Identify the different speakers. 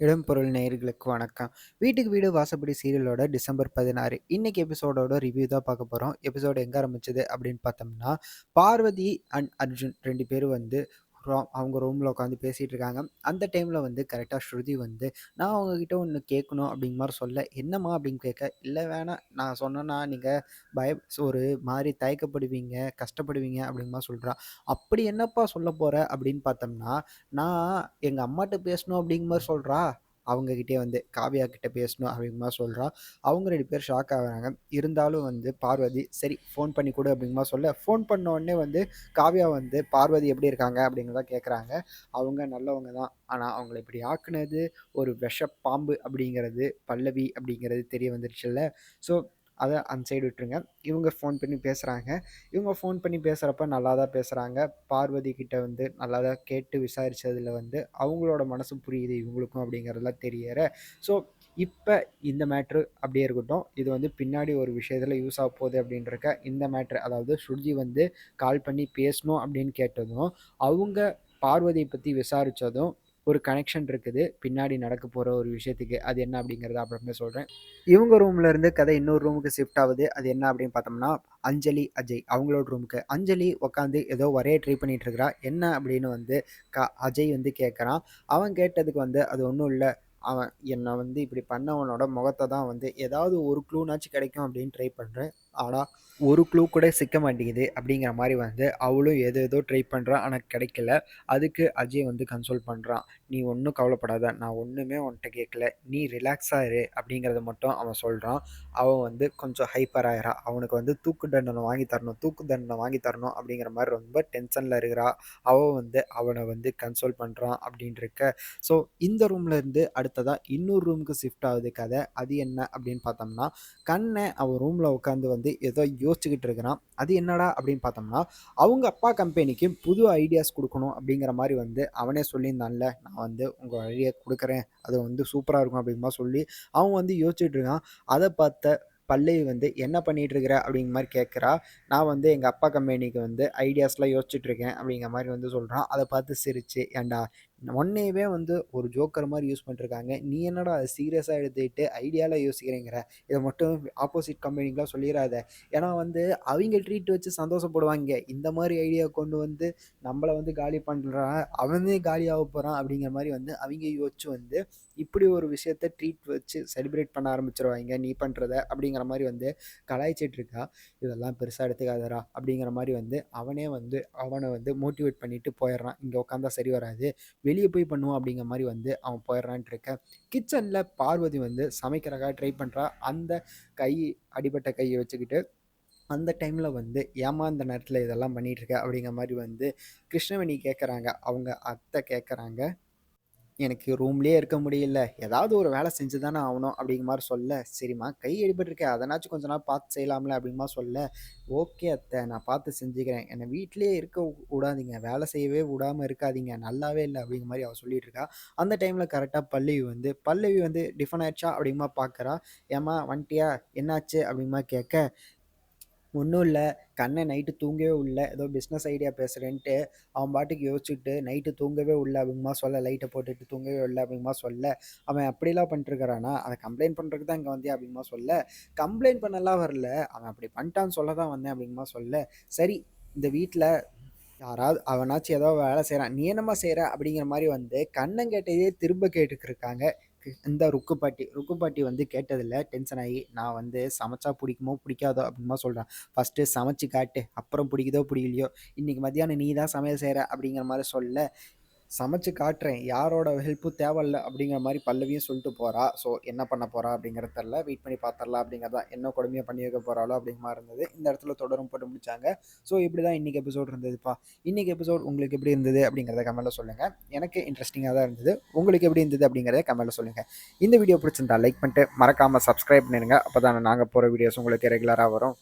Speaker 1: இடம்பொருள் நேயர்களுக்கு வணக்கம். வீட்டுக்கு வீடு வாசப்படி சீரியலோட டிசம்பர் 16 இன்னைக்கு எபிசோடோட ரிவ்யூ தான் பார்க்க போகிறோம் எபிசோடு எங்கே ஆரம்பிச்சது அப்படின்னு பார்த்தோம்னா, பார்வதி அண்ட் அர்ஜுன் ரெண்டு பேரும் வந்து அப்புறம் அவங்க ரூமில் உட்காந்து பேசிகிட்டு இருக்காங்க. அந்த டைமில் வந்து கரெக்டாக ஸ்ருதி வந்து, "நான் அவங்கக்கிட்ட ஒன்று கேட்கணும்" அப்படிங்க மாதிரி சொல்ல, "என்னம்மா?" அப்படின்னு கேட்க, இல்லை வேணாம். நான் சொன்னேன்னா நீங்கள் பய ஒரு மாதிரி தயக்கப்படுவீங்க, கஷ்டப்படுவீங்க" அப்படிங்கிற சொல்கிறான் "அப்படி என்னப்பா சொல்ல போகிற அப்படின்னு பார்த்தோம்னா, "நான் எங்கள் அம்மாட்ட பேசணும்" அப்படிங்கிற மாதிரி சொல்கிறா அவங்ககிட்டே வந்து காவியா கிட்ட பேசணும் அப்படிங்கமா சொல்கிறான் அவங்க ரெண்டு பேர் ஷாக் ஆகுறாங்க. இருந்தாலும் வந்து பார்வதி, "சரி ஃபோன் பண்ணி கொடு அப்படிங்கமா சொல்ல, ஃபோன் பண்ண உடனே வந்து காவியா வந்து பார்வதி எப்படி இருக்காங்க அப்படிங்கிறத கேட்குறாங்க. அவங்க நல்லவங்க தான். ஆனால் அவங்கள இப்படி ஆக்குனது ஒரு விஷப் பாம்பு அப்படிங்கிறது பல்லவி அப்படிங்கிறது தெரிய வந்துருச்சுல்ல. ஸோ அதை அந்த சைடு விட்டுருங்க. இவங்க ஃபோன் பண்ணி பேசுகிறாங்க இவங்க ஃபோன் பண்ணி பேசுகிறப்ப நல்லா தான் பேசுகிறாங்க பார்வதி கிட்ட வந்து நல்லா தான் கேட்டு விசாரித்ததில் வந்து அவங்களோட மனசு புரியுது இவங்களுக்கும் அப்படிங்கிறதெல்லாம் தெரியற, ஸோ இப்போ இந்த மேட்ரு அப்படியே இருக்கட்டும். இது வந்து பின்னாடி ஒரு விஷயத்தில் யூஸ் ஆக போகுது அப்படின்றக்க இந்த மேட்ரு அதாவது ஸ்ருதி வந்து கால் பண்ணி பேசணும் அப்படின்னு கேட்டதும், அவங்க பார்வதியை பற்றி விசாரித்ததும் ஒரு கனெக்ஷன் இருக்குது. பின்னாடி நடக்க போகிற ஒரு விஷயத்துக்கு. அது என்ன அப்படிங்கிறத அப்புறமே சொல்கிறேன் இவங்க ரூம்ல இருந்து கதை இன்னொரு ரூமுக்கு ஷிஃப்ட் ஆகுது அது என்ன அப்படின்னு பார்த்தோம்னா, அஞ்சலி, அஜய் அவங்களோட ரூமுக்கு. அஞ்சலி உட்காந்து ஏதோ ஒரே ட்ரை பண்ணிட்டு இருக்கிறா. என்ன அப்படின்னு வந்து க அஜய் வந்து கேட்குறான் அவன் கேட்டதுக்கு வந்து, "அது ஒன்றும் இல்லை அவன் என்னை வந்து இப்படி பண்ணவனோட முகத்தை தான் வந்து ஏதாவது ஒரு க்ளூனாச்சும் கிடைக்கும் அப்படின்னு ட்ரை பண்ணுறேன் ஆனால் ஒரு க்ளூ கூட சிக்க மாட்டேங்குது" அப்படிங்கிற மாதிரி வந்து அவளும் எது ஏதோ ட்ரை பண்ணுறான் ஆனால் கிடைக்கல. அதுக்கு அஜய் வந்து கன்சோல் பண்ணுறான் "நீ ஒன்றும் கவலைப்படாத. நான் ஒன்றுமே உன்கிட்ட கேட்கல. நீ ரிலாக்ஸாக இரு" அப்படிங்கிறத மட்டும் அவன் சொல்கிறான் அவன் வந்து கொஞ்சம் ஹைப்பர் ஆகிறா அவனுக்கு வந்து தூக்கு தண்டனை வாங்கி தரணும், தூக்கு தண்டனை வாங்கி தரணும் அப்படிங்கிற மாதிரி ரொம்ப டென்ஷனில் இருக்கிறா. அவன் வந்து அவனை வந்து கன்சோல் பண்ணுறான் அப்படின்னு இருக்க, ஸோ இந்த ரூம்லேருந்து இருந்து இன்னொரு ரூமுக்கு ஷிஃப்ட் ஆகுது கதை. அது என்ன அப்படின்னு பார்த்தோம்னா, கண்ணை அவன் ரூமில் உட்காந்து வந்து வந்து ஏதோ யோசிச்சுக்கிட்டு இருக்கிறான். அது என்னடா அப்படின்னு பார்த்தோம்னா, அவங்க அப்பா கம்பெனிக்கு புது ஐடியாஸ் கொடுக்கணும் அப்படிங்கிற மாதிரி வந்து அவனே சொல்லியிருந்தான்ல, "நான் வந்து உங்கள் ஐடியா கொடுக்குறேன் அது வந்து சூப்பராக இருக்கும்" அப்படிங்கிற சொல்லி அவன் வந்து யோசிச்சுட்டு இருக்கான். அதை பார்த்த பல்லவி வந்து, "என்ன பண்ணிகிட்டு இருக்கிற?" அப்படிங்கிற மாதிரி கேட்குறா "நான் வந்து எங்கள் அப்பா கம்பெனிக்கு வந்து ஐடியாஸ்லாம் யோசிச்சுட்ருக்கேன் அப்படிங்கிற மாதிரி வந்து சொல்கிறான் அதை பார்த்து சிரிச்சு, ஏண்டா உன்னையவே வந்து ஒரு ஜோக்கர் மாதிரி யூஸ் பண்ணிட்டுருக்காங்க. நீ என்னடா அதை சீரியஸாக எடுத்துக்கிட்டு ஐடியாவில் யோசிக்கிறேங்கிற? இதை மட்டும் ஆப்போசிட் கம்பெனிக்கெலாம் சொல்லிடாத ஏன்னா வந்து அவங்க ட்ரீட் வச்சு சந்தோஷப்படுவாங்க இந்த மாதிரி ஐடியா கொண்டு வந்து நம்மளை வந்து காலி பண்ணுறான் அவனே காலியாக போகிறான் அப்படிங்கிற மாதிரி வந்து அவங்க யோசிச்சு வந்து இப்படி ஒரு விஷயத்த ட்ரீட் வச்சு செலிப்ரேட் பண்ண ஆரம்பிச்சிருவாங்க நீ பண்ணுறத அப்படிங்கிற மாதிரி வந்து கலாய்ச்சிட்டு இருக்கா. "இதெல்லாம் பெருசாக எடுத்துக்காதடா" அப்படிங்கிற மாதிரி வந்து அவனே வந்து அவனை வந்து மோட்டிவேட் பண்ணிட்டு போயிடுறான் இங்கே உட்காந்தா சரி வராது. வெளியே போய் பண்ணுவோம்" அப்படிங்கிற மாதிரி வந்து அவன் போயிடுறான்ட்டு இருக்க, கிச்சனில் பார்வதி வந்து சமைக்கிறக்காக ட்ரை பண்ணுறா அந்த கை அடிபட்ட கையை வச்சுக்கிட்டு, அந்த டைமில் வந்து, ஏமா அந்த நேரத்தில் இதெல்லாம் பண்ணிகிட்ருக்க அப்படிங்கிற மாதிரி வந்து கிருஷ்ணவேணி கேட்குறாங்க அவங்க அத்தை கேட்குறாங்க "எனக்கு ரூம்லேயே இருக்க முடியல. ஏதாவது ஒரு வேலை செஞ்சு தானே ஆகணும் அப்படிங்கிற மாதிரி சொல்ல, "சரிம்மா கை அடிபட்டுருக்கே அதனாச்சும் கொஞ்ச நாள் பார்த்து செய்யலாம்ல" அப்படிமா சொல்ல, "ஓகே அத்தை நான் பார்த்து செஞ்சுக்கிறேன். என்னை வீட்லயே இருக்க விடாதீங்க வேலை செய்யவே விடாமல் இருக்காதீங்க. நல்லாவே இல்லை அப்படிங்கிற மாதிரி அவள் சொல்லிட்டு இருக்கா. அந்த டைமில் கரெக்டாக பல்லவி வந்து பல்லவி வந்து டிஃபன் ஆயிடுச்சா அப்படிமா பார்க்குறா ஏமா "ஏம்மா என்னாச்சு?" அப்படிங்கிற கேட்க, ஒன்றும் இல்லை. கண்ணன் நைட்டு தூங்கவே இல்லை ஏதோ பிஸ்னஸ் ஐடியா பேசுகிறேன்ட்டு அவன் பாட்டுக்கு யோசிச்சுட்டு நைட்டு தூங்கவே இல்லை அப்படிங்கிற சொல்ல, லைட்டை போட்டுட்டு தூங்கவே இல்லை அப்படிங்கம்மா சொல்ல, "அவன் அப்படிலாம் பண்ணிட்டுருக்கிறானா? அதை கம்ப்ளைண்ட் பண்ணுறதுக்கு தான் இங்கே வந்தேன் அப்படிமா சொல்ல, "கம்ப்ளைண்ட் பண்ணலாம் வரல. அவன் அப்படி பண்ணிட்டான்னு சொல்ல தான் வந்தேன்" அப்படிங்கிற சொல்ல, "சரி இந்த வீட்டில் யாராவது அவனாச்சும் ஏதோ வேலை செய்கிறான் நீ என்னம்மா செய்கிற அப்படிங்கிற மாதிரி வந்து கண்ணன் கேட்டதே திரும்ப கேட்டுக்கிருக்காங்க எனக்கு இந்த ருக்கு பாட்டி. ருக்கு பாட்டி வந்து கேட்டதுல டென்ஷன் ஆகி, "நான் வந்து சமைச்சா பிடிக்குமோ பிடிக்காதோ? அப்படிங்கிற சொல்கிறேன் ஃபஸ்ட்டு "ஃபர்ஸ்ட்டு சமைச்சு காட்டு. அப்புறம் பிடிக்குதோ பிடிக்கலையோ? இன்றைக்கி மத்தியானம் நீ தான் சமையல் செய்கிற அப்படிங்கிற மாதிரி சொல்ல, "சமைச்சு காட்டுறேன். யாரோட ஹெல்ப்பும் தேவையில்ல" அப்படிங்கிற மாதிரி பல்லவியும் சொல்லிட்டு போகிறா ஸோ என்ன பண்ண போகிறா அப்படிங்கிறது தெரில வெயிட் பண்ணி பார்த்துடலாம் அப்படிங்கிறது தான். என்ன கொடுமையாக பண்ணி வைக்க போகிறாளோ அப்படிங்கிற மாதிரி இருந்தது. இந்த இடத்துல தொடரும் போட்டு முடிச்சாங்க. ஸோ இப்படி தான் இன்னைக்கு எபிசோட் இருந்ததுப்பா. இன்றைக்கி எபிசோட் உங்களுக்கு எப்படி இருந்தது அப்படிங்கிறத கமெண்ட்ல சொல்லுங்கள் எனக்கு இன்ட்ரெஸ்டிங்காக தான் இருந்தது. உங்களுக்கு எப்படி இருந்தது அப்படிங்கிறத கமெண்ட்ல சொல்லுங்கள் இந்த வீடியோ பிடிச்சிருந்தா லைக் பண்ணிட்டு மறக்காமல் சப்ஸ்கிரைப் பண்ணிடுங்க. அப்பதான் நாங்கள் போகிற வீடியோஸ் உங்களுக்கு ரெகுலராக வரும்.